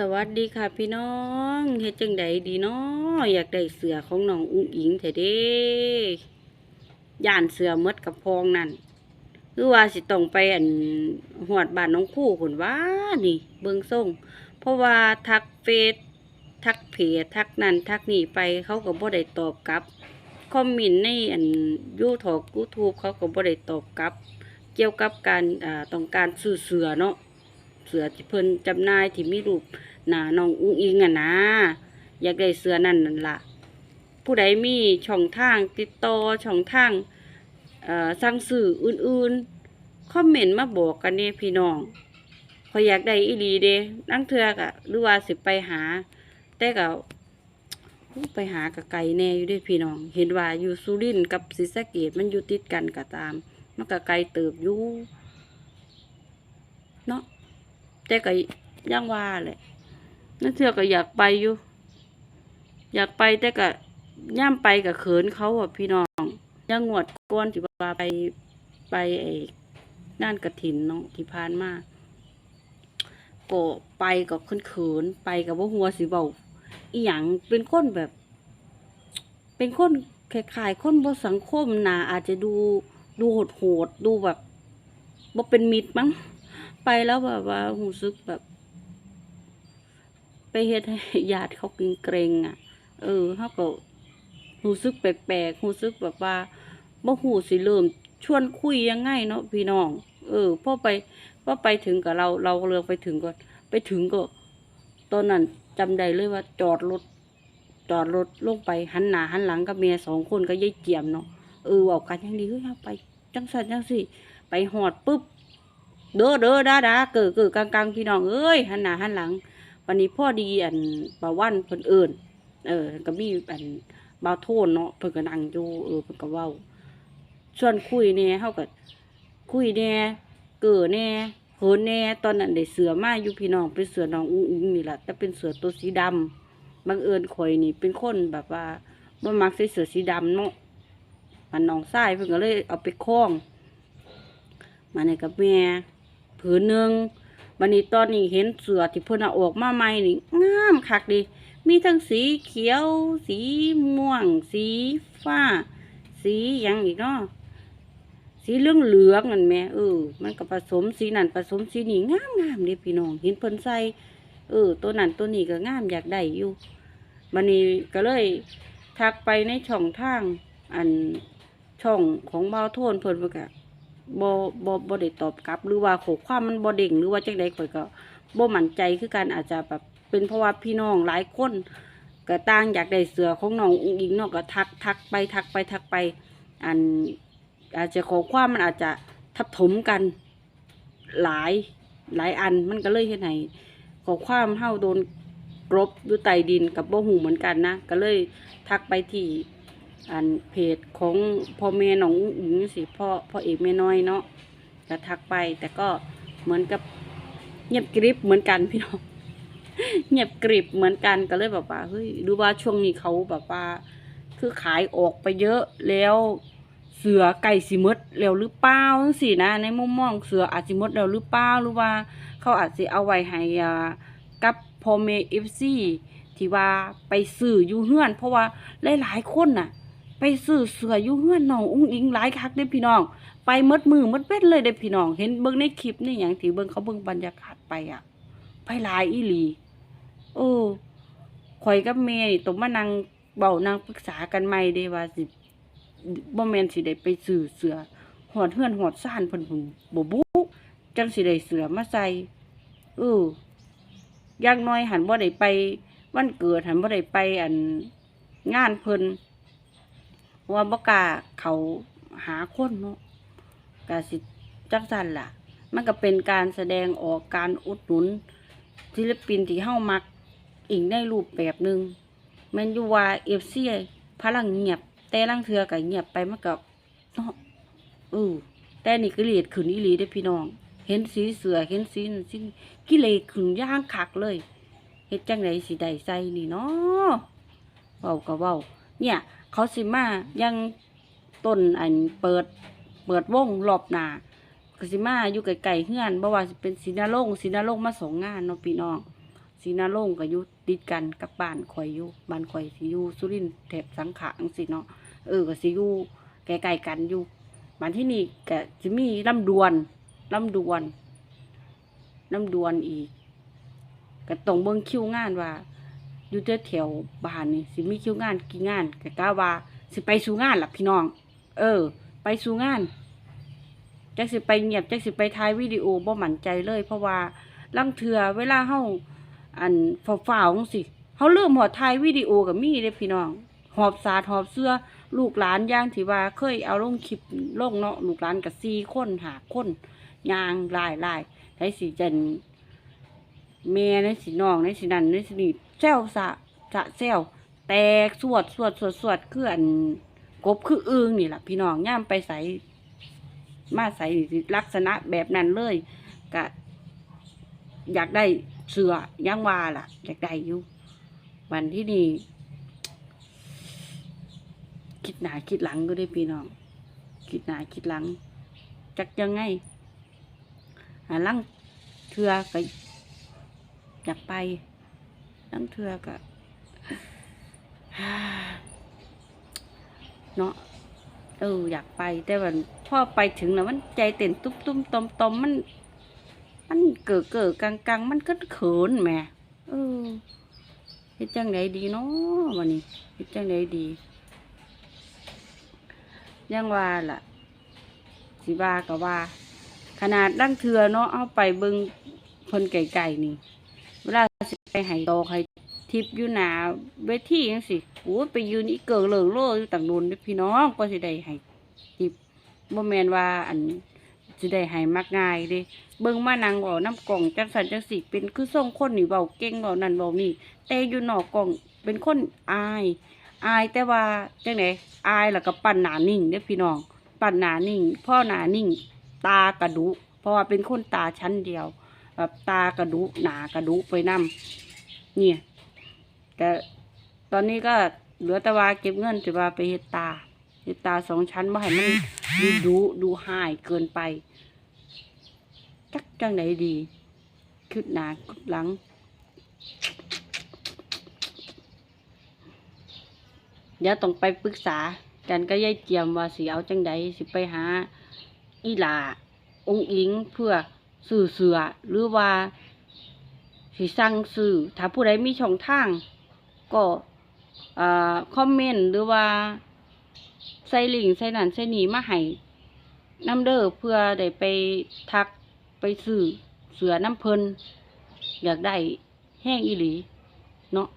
สวัสดีค่ะพี่น้องเฮ็ดจังใดดีเนาะอยากได้เสือของน้องอุ้งอิงแท้เด้ย่านเสือมดกับพองนั่นหรือว่าสิต้องไปอันหวดบ้านน้องคู่พุ่นว่านี่เบิ่งส่งเพราะว่าทักเฟซทักเพจทักนั่นทักนี่ไปเขาก็บ่ได้ตอบกลับคอมเมนต์ในอันยูทอกยูทูบเขาก็บ่ได้ตอบกลับ เกี่ยวกับการอ่าต้องการซื้อเสือเนาะ เสือที่เพิ่นจำนายที่มีรูปหน้าน้องอุ้งอิงอะนะ อยากได้เสือนั่นนั่นละผู้ใดมีช่องทางติดต่อช่องทางสั่งซื้ออื่นๆคอมเมนต์มาบอกกันเนี่ยพี่น้องพอยอยากได้อีหลีเด้นั่งเทือกอะหรือว่าสิไปหา แต่ก็อู้ไปหากับไก่แน่อยู่ด้พี่น้อง เห็นว่าอยู่สุรินกับศรีสะเกดมันอยู่ติดกันก็ตาม มันก็ไกลเติบอยู่เนาะ แต่ก็ยังว่าแหละนั่นเถื่อก็อยากไปอยู่ อยากไปแต่ก็ย่ามไปกับเขินเขาอะพี่น้องยังงวดก้อนที่ว่าไปไปไอ้งานกระถินเนาะที่ผ่านมาก็ไปกับเขินเขินๆไปกับว่าหัวสิเบาอีหยังเป็นคนแบบ เป็นคนคล้ายๆคนบ่สังคมนะอาจจะดูดูโหดๆดูแบบบ่เป็นมิตรมั้ง ไปแล้วแบบว่ารู้สึกแบบ ไปเฮ็ดให้ญาติเขาเกรงๆอะ เออเขาก็รู้สึกแปลกๆรู้สึกแบบว่าบ่ฮู้สิเริ่มชวนคุยยังไงเนาะพี่น้อง เออพอไปพอไปถึงกับเราเราเลือไปถึงก่อนไปถึงก็ ตอนนั้นจำได้เลยว่าจอดรถจอดรถลงไปหันหน้าหันหลังกับเมียสองคนก็ยายเจียมเนาะเออเว้ากันย่างดีเฮ้ยไปจังสันจังสิไปหอดปุ๊บ เด้อเด้อดาดาเกิดเกิดกลางกลางพี่น้องเอ้ยหันหน้าหันหลัง วันนี้พ่อดีอันประวันเพิ่นเอิ้นเออก็มีอันบาวโทนเนาะเพิ่นก็นั่งอยู่เออเพิ่นก็เว้าชวนคุยแน่เฮาก็คุยแน่เก้อแน่เหินแน่ตอนนั้นได้เสือมาอยู่พี่น้องเป็นเสือน้องอุ้งอิงนี่แหละแต่เป็นเสือตัวสีดำบังเอิญข่อยนี่เป็นคนแบบว่าบ่มักใส่เสือสีดำเนาะมันน้องชายเพิ่นก็เลยเอาไปคล้องมาในกับแม่ ผืนหนึ่งวันนี้ตอนนี้เห็นเสือที่เพิ่นเอาออกมาใหม่นี่งามคักดีมีทั้งสีเขียว สีม่วง สีฟ้า สียังอีกเนาะสีเหลืองเหลืองนั่นแหม่เออมันก็ผสมสีนั่นผสมสีนี่งามงามๆเด้พี่น้องเห็นเพิ่นใส่เออ ตัวนั้นตัวนี้ก็งามอยากได้อยู่วันนี้ก็เลยทักไปในช่องทาง อันช่องของเบาโทนเพิ่นเพิ่นก็ บ่บ่บ่ได้ตอบกลับ หรือว่าขอความมันบ่เด้งหรือว่าจังใดข่อยก็บ่มั่นใจคือกันอาจจะแบบเป็นเพราะว่าพี่น้องหลายคนก็ต่างอยากได้เสือของน้องอุ้งอิงเนาะก็ทักทักไปทักไปทักไป อันอาจจะขอความมันอาจจะทับถมกันหลายหลายอันมันก็เลยเฮ็ดให้ขอความเฮาโดนกลบอยู่ใต้ดินกับบ่ฮู้เหมือนกันนะ ก็เลยทักไปที่ อันเพจของพ่อแม่น้องอุ๋งอิงสิพ่อพ่อเอกแม่น้อยเนาะก็ทักไปแต่ก็เหมือนกับเงียบกริบเหมือนกันพี่น้องเงียบกริบเหมือนกันก็เลยแบบว่าเฮ้ยดูว่าช่วงนี้เขาแบบว่า คือขายออกไปเยอะแล้วเสือไก่สิมดแล้วหรือเปล่าจังซี่นะ ในมุมมองเสืออาจสิมดแล้วหรือเปล่าหรือว่า เขาอาจสิเอาไว้ให้กับพ่อแม่ FC ที่ว่าไปซื้ออยู่เฮือน เพราะว่าหลายๆคนน่ะ ไปซื้อเสืออยู่เฮือนน้องอุ้งอิงหลายคักเด้พี่น้อง ไปมดมือมดเบ็ดเลยเด้พี่น้อง เห็นเบิ่งในคลิปนี่หยังที่เบิ่งเขาเบิ่งบรรยากาศไปอะ ไปหลายอีหลีโอ้ข่อยกับแม่นี่ต้องมานั่งเว้านั่งปรึกษากันใหม่เด้ว่าสิบ่แมนสิได้ไปซื้อเสือหอดเฮือนหอดซ่านเพิ่นพุ่นบ่บุจังสิได้เสือมาใส่เอออย่างน้อยหันบ่ได้ไป วันเกิดหันบ่ได้ไปอันงานเพิ่น ว่าบ่กล้าเขาหาคนเนาะก็สิจักสันล่ะ มันก็เป็นการแสดงออกการอุดหนุนศิลปินที่เฮามักอีกในรูปแบบหนึ่งแมนอยู่ว่าเอฟซีพลังเงียบ แต่ลังเทือก็เงียบไปมันก็เนาะเออแต่นี่กิเลสขึ้นอีหลีเด้พี่น้อง เห็นสีเสือเห็นสีนั่นสิกิเลสขึ้นย่างคักเลยเฮ็ดจังไดสิได้ใส่นี่เนาะเว้าก็เว้า เนี่ย เขาสิมายังต้นอันเปิดเปิดวงรอบหนาก็สิมาอยู่ไกลๆเฮือนบ่ว่าสิเป็นศินาโลงศ์ศินาโลงมาสองงานเนาะพี่น้องศรีนารงก็อยู่ติดกันกับบ้านข่อยอยู่บ้านข่อยสิอยู่สุรินทร์แถบสังขะจังซี่เนาะเออก็สิอยู่ใกล้ๆกันอยู่บ้านที่นี่ก็สิมีลำดวนลำดวนลำดวนอีกก็ต้องเบิ่งคิวงานว่า อยู่แถวบ้านนี่สิมีคิวงานกี่งานก็กะว่า สิไปสู่งานล่ะพี่น้อง เออ ไปสู่งานจักสิไปเงียบจักสิไปถ่ายวิดีโอบ่หมั่นใจเลย เพราะว่าลังเทือเวลาเฮาอันฝ่าวๆจังสิเฮาลืมหอดถ่ายวิดีโอก็มีเด้พี่น้องหอบสาดหอบเสื้อลูกหลานย่างที่ว่าเคยเอาลงคลิปลงเนาะลูกหลานก็4คนหาคนยางลายลายๆได้สิจันแม่ในสิน้องในสินันในสินี่ แซวสะสะแซวแตกสวดสวดสวดสวดคืออันกบคืออึงนี่แหละพี่น้องย่ามไปใส่มาใส่ลักษณะแบบนั้นเลยก็อยากได้เสือย่างวาล่ะ อยากได้อยู่วันที่นี่คิดหนาคิดหลังก็ได้พี่น้อง คิดหนาคิดหลัง จักยังไงหาลังเทือก็อยากไป ลังเทือก็เนาะเอออยากไปแต่ว่าพอไปถึงแล้วมันใจเต้นตุ้มตุ้มตอมตอมมัน มันเกิดเกิดกังกังมันก็เขินแม่เออเฮ็ดจังไดดีเนาะวันนี้เฮ็ดจังไดดียังว่าล่ะสิว่าก็ว่า ขนาดดั้งเทือเนาะเอาไปเบิงคนไก่ๆนี่ เวลาสิไปให้โตให้ ทิปอยู่หนาเวทีจังสิโอ้ไปยืนอีเกิงเหลิงโลอยู่ต่างนูนเด้อพี่น้องก็สิได้ให้ทิปบ่แมนว่าอันสิได้ให้มักง่ายเด้เบิ่งมานั่งเว้าน้ำกล่องจังสันจังสิเป็นคือส่งคนนี่เว้าเก่งเว้านั่นเว้านี่แต่อยู่นอกกล่องเป็นคนอาย อายแต่ว่าจังไดอายแล้วก็ปั่นหนานิ่งเด้พี่น้อง ปั่นหนานิ่ง พ่อหนานิ่ง ตากระดุเพราะว่าเป็นคนตาชั้นเดียว แบบตากระดุหนากระดุไปนํเนี่ย แต่ตอนนี้ก็เหลือแต่ว่าเก็บเงินจะว่าไปเฮ็ดตาเฮ็ดตาสองชั้นบ่ให้มันดูดูดูหายเกินไป จักจังไหนดีคืดหนาคืดหลัง เดี๋ยวต้องไปปรึกษากันก็ยายเจียมว่าสิเอาจังใดสิไปหา อีหลาองค์อิงเพื่อสื่อเสือหรือว่า สิสั่งซื้อถ้าผู้ใดมีช่องทาง ก็คอมเมนต์หรือว่าใส่ลิงใส่นั่นใส่นี่มาให้น้ำเด้อเพื่อได้ไปทักไปซื้อเสือน้ำเพลินอยากได้แห้งอีหลีเนาะ